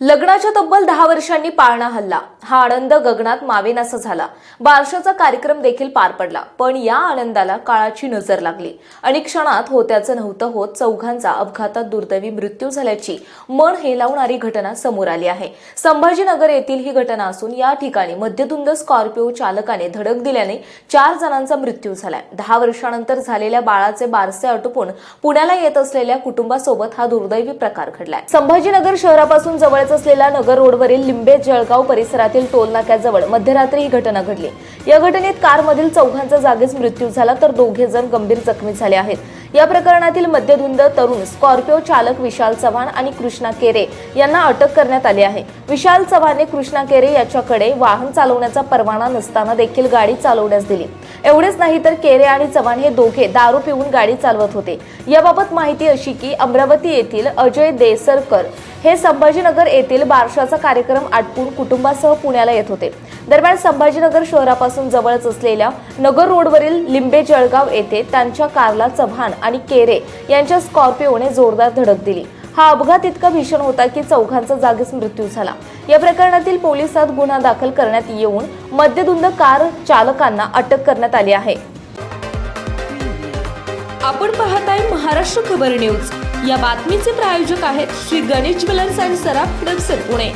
लग्नाच्या तब्बल दहा वर्षांनी पाळणा हल्ला. हा आनंद गगनात मावेनासा झाला. बारशाचा कार्यक्रम देखील पार पडला. पण या आनंदाला काळाची नजर लागली. आणि क्षणात होत्याचं नव्हतं होत चौघांचा अपघातात दुर्दैवी मृत्यू झाल्याची मन हेलावणारी घटना समोर आली आहे. संभाजीनगर येथील ही घटना असून या ठिकाणी मध्यधुंद स्कॉर्पिओ चालकाने धडक दिल्याने चार जणांचा मृत्यू झालाय. दहा वर्षानंतर झालेल्या बाळाचे बारसे आटोपून पुण्याला येत असलेल्या कुटुंबासोबत हा दुर्दैवी प्रकार घडलाय. संभाजीनगर शहरापासून जवळ जवळच असलेल्या नगर रोडवरील लिंबे जळगाव परिसरातील टोल नाक्याजवळ मध्यरात्री ही घटना घडली. या घटनेत कारमधील चौघांचा जागीच मृत्यू झाला तर दोघे जण गंभीर जखमी झाले आहेत. या प्रकरणातील मध्यधुंद तरुण स्कॉर्पिओ चालक विशाल चव्हाण आणि कृष्णा केरे यांना अटक करण्यात आली आहे. विशाल चव्हाणने कृष्णा केरे याच्याकडे वाहन चालवण्याचा परवाना नसताना देखील गाडी चालवण्यास दिली. एवढेच नाही तर केरे आणि चव्हाण हे दोघे दारू पिऊन गाडी चालवत होते. याबाबत माहिती अशी की अमरावती येथील अजय देसरकर हे संभाजीनगर येथील बारशाचा कार्यक्रम आटपून कुटुंबासह पुण्याला येत होते. दरम्यान संभाजीनगर शहरापासून जवळच असलेल्या नगर रोडवरील लिंबे जळगाव येथे त्यांच्या कारला चव्हाण आणि केरे यांच्या स्कॉर्पिओने जोरदार धडक दिली. हा अपघात इतका भीषण होता की चौघांचा जागीच मृत्यू झाला. या प्रकरणातील पोलिसात गुन्हा दाखल करण्यात येऊन मद्यधुंद कार चालकांना अटक करण्यात आली आहे. आपण पाहत आहे महाराष्ट्र खबर न्यूज. या बातमीचे प्रायोजक आहेत श्री गणेश ज्वेलर्स अँड सराफ हडपसर पुणे.